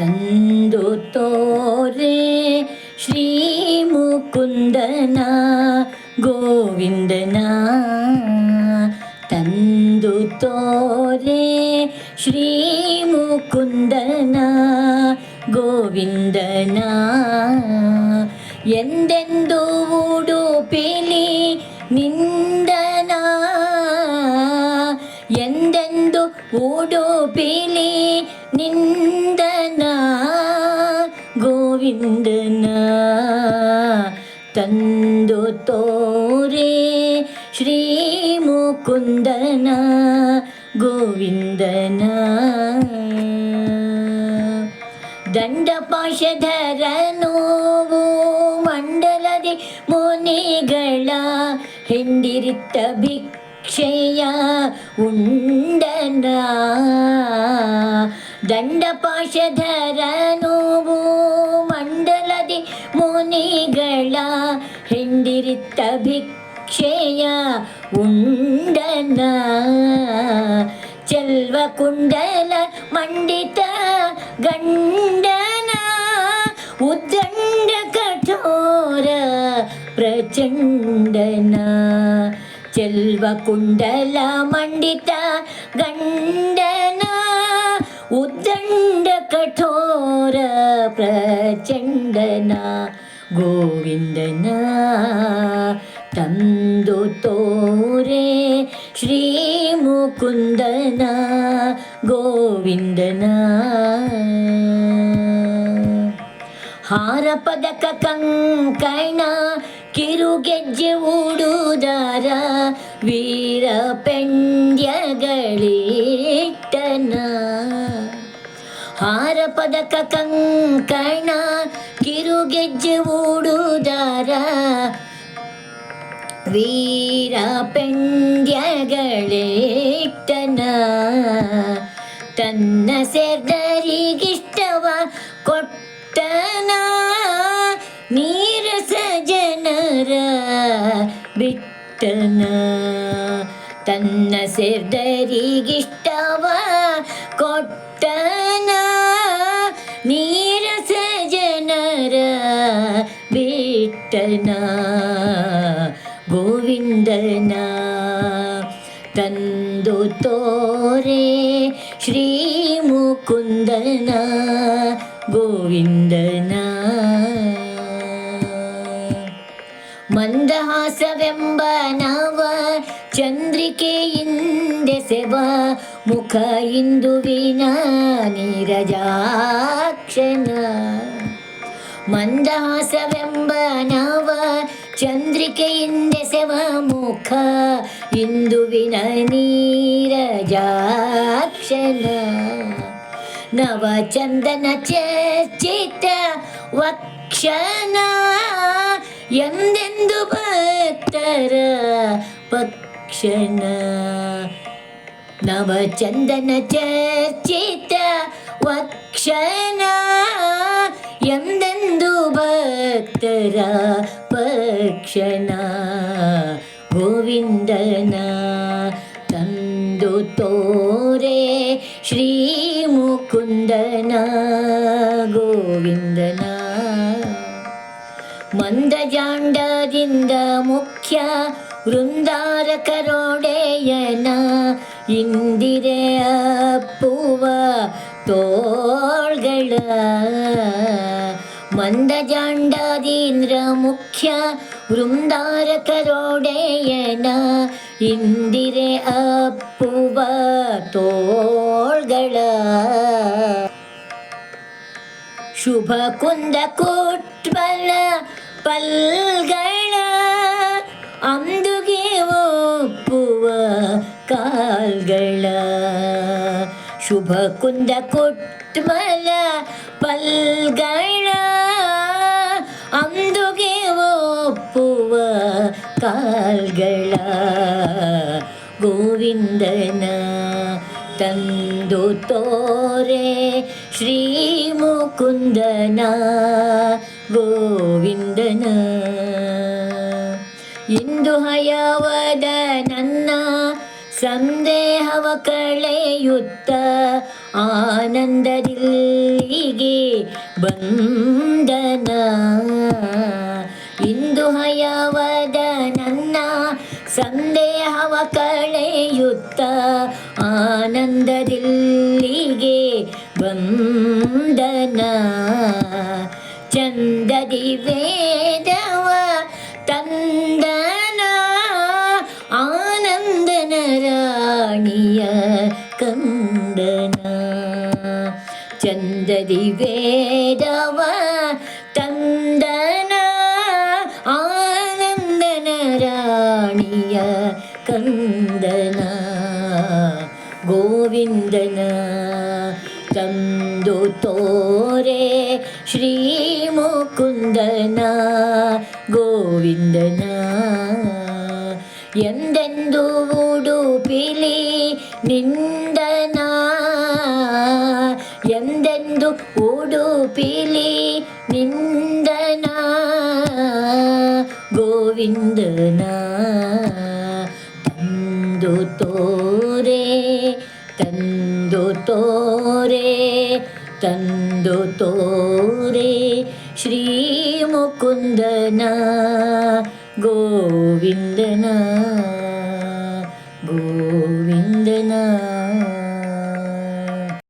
ತಂದು ತೋರೆ ಶ್ರೀ ಮುಕುಂದನ ಗೋವಿಂದನ. ತಂದು ತೋರೆ ಶ್ರೀ ಮುಕುಂದನ ಗೋವಿಂದನ. ಎಂದೆಂದು ಉಡುಪಿಲಿ ನಿಂದನ? ಎಂದೆಂದು ಉಡುಪಿಲಿ ನಿಂದನ ತಂದು ತೋರೆ ಶ್ರೀ ಮುಕುಂದನ ಗೋವಿಂದನ. ದಂಡಪಾಶಧರನೋವು ಮಂಡಲದಿ ಮುನಿಗಳ ಹಿಂಡಿರಿತ್ತ ಭಿಕ್ಷೆಯ ಉಂಡನ. ದಂಡಪಾಶಧರ ചരിത്തഭിക്ഷയ ഉണ്ടന. ചെൽവ കുണ്ടല മണ്ഡിത ഗണ്ടന ഉദ്ദണ്ഡ കഠോര പ്രചണ്ഡന. ചെൽവകുണ്ടല മണ്ഡിത ഗണ്ടന ഉദ്ദണ്ഡ കഠോര പ്രചണ്ഡന. ಗೋವಿಂದನ ತಂದು ತೋರೆ ಶ್ರೀ ಮುಕುಂದನ ಗೋವಿಂದನ. ಹಾರ ಪದಕ ಕಂಕಣ ಕಿರುಗೆಜ್ಜೆ ಉಡುದಾರ ವೀರ ಪೆಂಡ್ಯಗಳಿಟ್ಟನ. ಹಾರ ಪದಕ ಕಂಕಣ ಕಿರುಗೆಜ್ಜೆ ಓಡುದಾರ ವೀರ ಪೆಂಡ್ಯಗಳೇತನ ತನ್ನ ಸೇರ್ದರಿಗಿಷ್ಟವ ಕೊಟ್ಟನ. ನೀರಸ ಜನರ ಬಿಟ್ಟನ. ತನ್ನ ಸೇರ್ದರಿಗಿಷ್ಟವ ಕೊಟ್ಟನ. ಬಿಟ್ಟನ ಗೋವಿಂದನ ತಂದು ತೋರೆ ಶ್ರೀ ಮುಕುಂದನ ಗೋವಿಂದನ ಮಂದಹಾಸವೆಂಬ ನವ ಚಂದ್ರಿಕೆಯಿಂದೆಸೆವ ಮುಖ ಇಂದುವಿನ ನೀರಜಾಕ್ಷನ ಮಂದಹಾಸವೆಂಬ ನವ ಚಂದ್ರಿಕೆಯಿಂದೆಸೆವ ಮುಖ, ಇಂದುವಿನ ನೀರಜಾಕ್ಷನ. ನವ ಚಂದನ ಚರ್ಚಿತ ವಕ್ಷನ, ಎಂದೆಂದು ಭಕ್ತರ ಪಕ್ಷನ. ನವ ಚಂದನ ಚರ್ಚಿತ ವಕ್ಷನ, ಎಂದೆಂದು ಭಕ್ತರ ಪಕ್ಷನ ಗೋವಿಂದನ ತಂದು ತೋರೆ ಶ್ರೀ ಮುಕುಂದನ ಗೋವಿಂದನ ಮಂದಜಾಂಡದಿಂದ ಮುಖ್ಯ ವೃಂದಾರಕರೊಡೆಯನ ಇಂದಿರೆ ಅಪ್ಪುವ ತೋಳ್ಗಳ മന്ദജാണ്ടാതീന്ദ്രമുഖ്യ വൃന്ദാരകരോടേയന ഇന്ദിരെ അപ്പുവ തോൾകള. ശുഭകുന്ദ കൂട്ട്വല പൽകള. അന്ന ಶುಭ ಕುಂದ ಕೊಟ್ಮಲ ಪಲ್ಗಣ ಅಂದುಗೆ ಒಪ್ಪುವ ಕಾಲ್ಗಳ ಗೋವಿಂದನ ತಂದು ತೋರೆ ಶ್ರೀ ಮುಕುಂದನ ಗೋವಿಂದನ. ಇಂದು ಹಯವದ ನನ್ನ ಸಂದೇಹವ ಕಳೆಯುತ್ತ ಆನಂದದಿಲ್ಲಿಗೆ ಬಂದನ. ಇಂದು ಹಯವದ ನನ್ನ ಸಂದೇಹವ ಕಳೆಯುತ್ತ ಆನಂದದಿಲ್ಲಿಗೆ ಬಂದನ. ಚಂದದಿ ವೇದವ ಚಂದದಿ ವೇದವ ತಂದನ ಆನಂದನ ರಾಣಿಯ ಕಂದನ ಗೋವಿಂದನ ತಂದು ತೋರೆ ಶ್ರೀ ಮುಕುಂದನ ಗೋವಿಂದನ. ಎಂದೆಂದು ಉಡುಪಿಲಿ ನಿಂದನ ಉಡುಪಿಲಿ ನಿಂದನ ಗೋವಿಂದನ ತಂದು ತೋರೆ ತಂದು ತೋರೆ ತಂದು ತೋರೆ ಶ್ರೀ ಮುಕುಂದನ ಗೋವಿಂದನ